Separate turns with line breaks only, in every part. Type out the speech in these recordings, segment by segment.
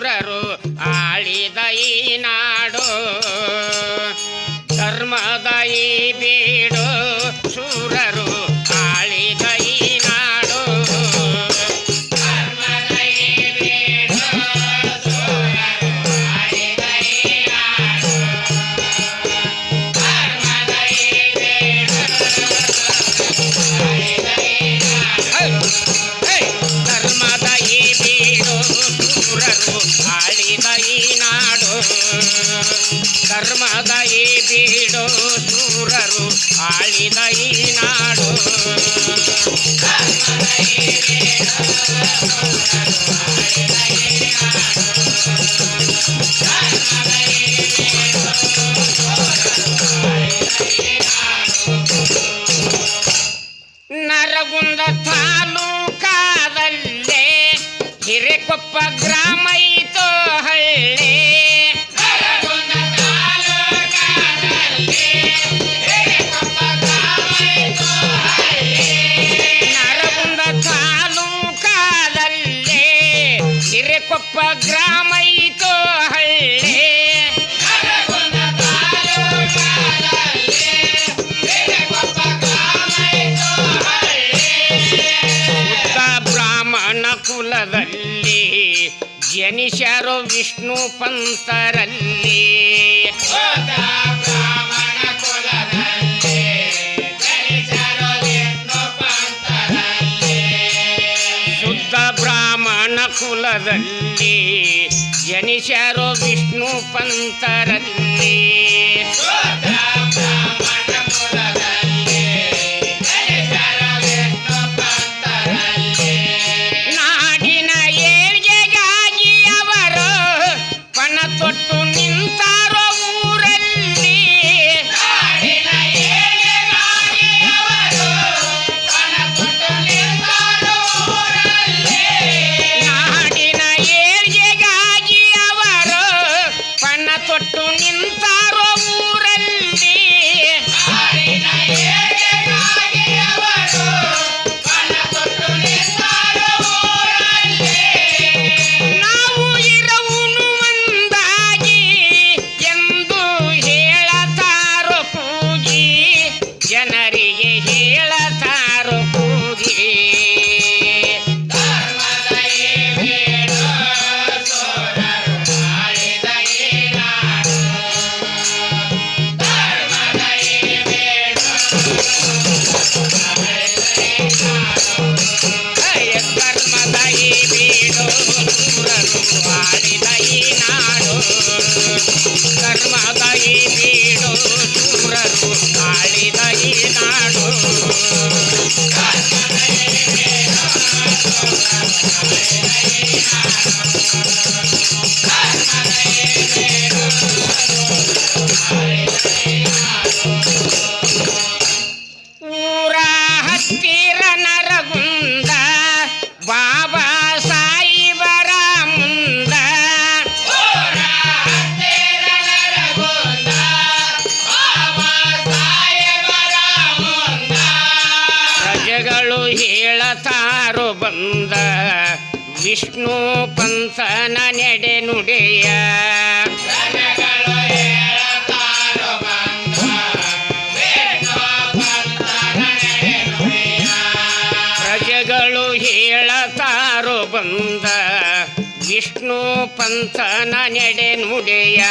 raro ತಾಲೂಕಾದಲ್ಲೇ Hirekoppa ಗ್ರಾಮಯ್ಯ ಕುಲದಲ್ಲಿ ಜನಿಷರು ವಿಷ್ಣು ಪಂತರಲ್ಲಿ. ಶುದ್ಧ ಬ್ರಾಹ್ಮಣ ಕುಲದಲ್ಲಿ ಜನಿಷರು ವಿಷ್ಣು ಪಂತರಲ್ಲಿ. ಬಂದ ವಿಷ್ಣು ಪಂಥನ ನೆಡೆ ನುಡೆಯ. ಹೇಳತಾರು ಬಂದ ವಿಷ್ಣು ಪಂಥನ ನೆಡೆ ನುಡೆಯ.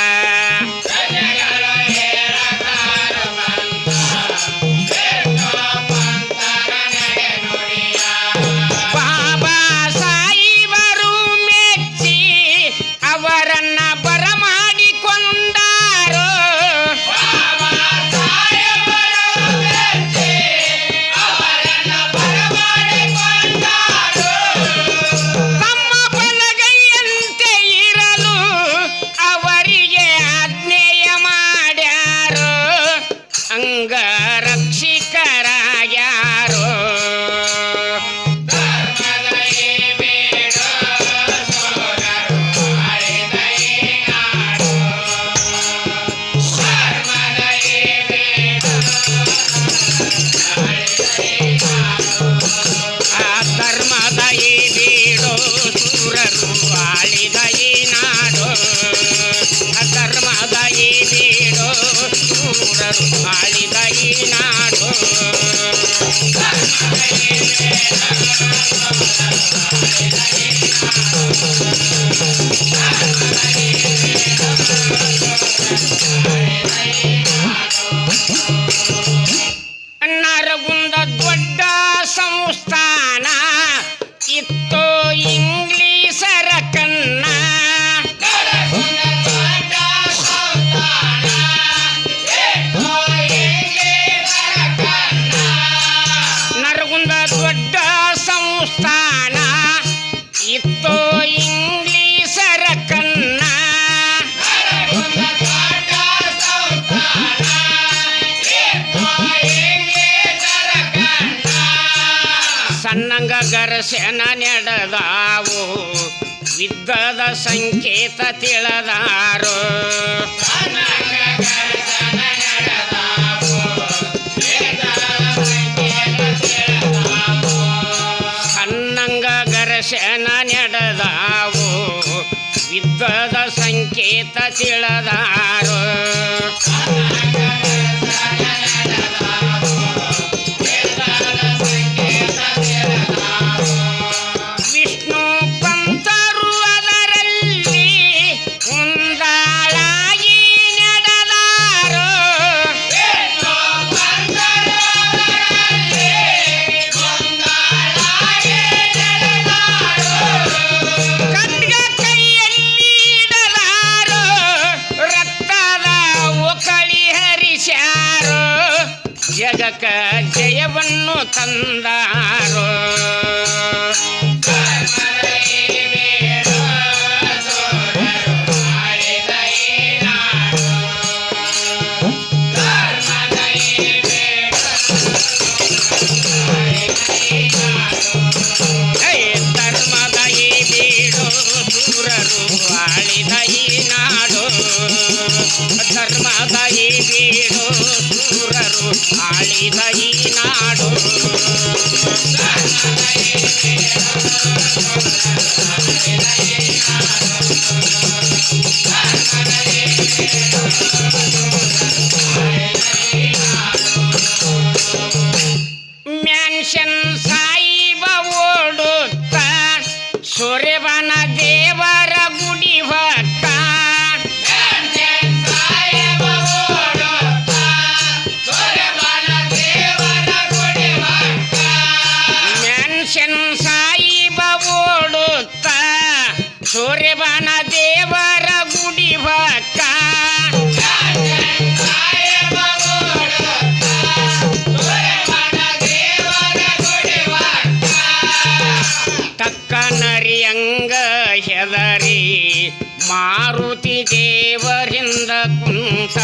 ಸಣ್ಣಂಗ ಗರಸೆನ ನೆಡದಾವು ವಿದ್ದದ ಸಂಕೇತ ತಿಳದಾರು. ಸಣ್ಣಂಗ ಗರಸೆನ ನೆಡದಾವು ವಿದ್ದದ ಸಂಕೇತ ತಿಳದಾರು. ಮಾರುತಿ ದೇವರಿಂದ ಕುಂತ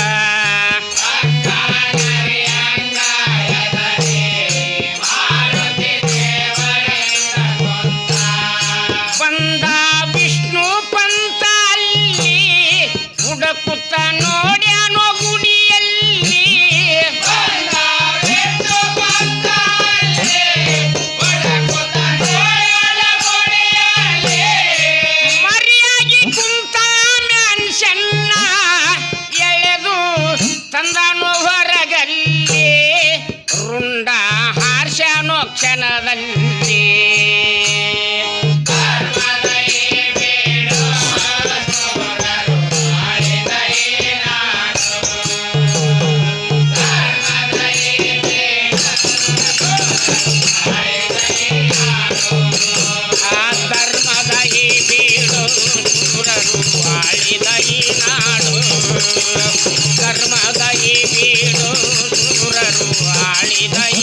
ಕೈ ನಾಡು ಕರ್ಮದೈ ಬೀಡು ದೂರರು ಆಳಿದೈ.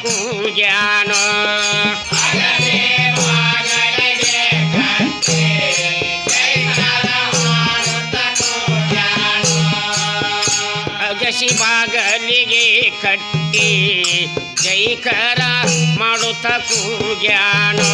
ಕೂಜಾನೋ ಅಗಸಿ ಬಾಗಲಿಗೆ ಕಟ್ಟಿ ಜೈಕರ ಮಾಡುತ್ತ ಕೂಜಾನೋ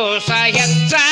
சோசயச்சா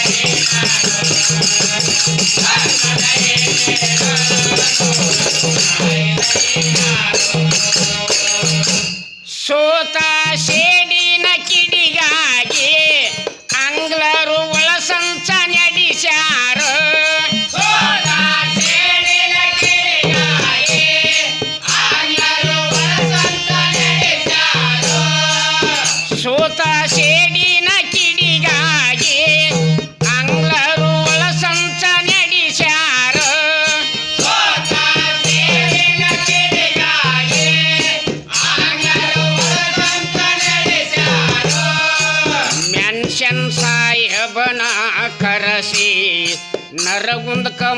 Thank you.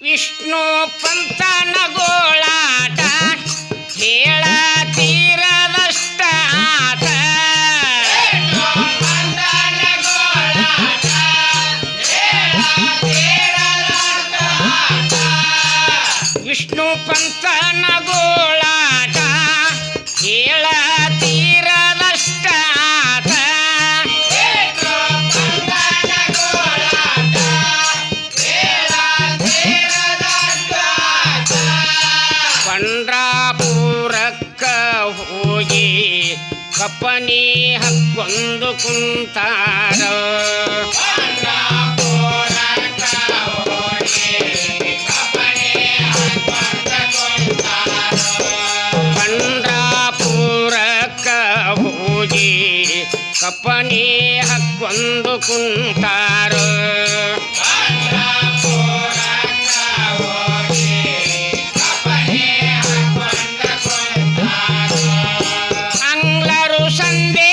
ವಿಷ್ಣು ಪಂಥನಗೋಳಾಟ ಪೂರಕ್ಕ ಹೋಗಿ ಕಪ್ಪನಿ ಹಕ್ಕೊಂದು ಕುಂತಾರ. ಕಪ್ಪನೇ ಹೋಗಿ ಕಪ್ಪನಿ ಹಕ್ಕೊಂದು ಕುಂತಾರ. ಸಂದೇ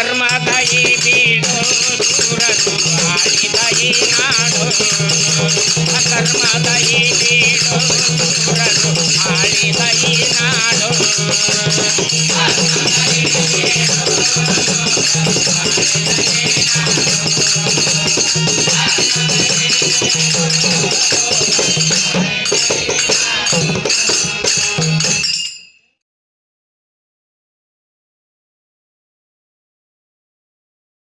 ಧರ್ಮ ದಯಿ ಬೀಡು ದೂರದು ಬಾಯಿ ದಯಿ ನಾಡು ಅಧರ್ಮ ದಯಿ ಬೀಡು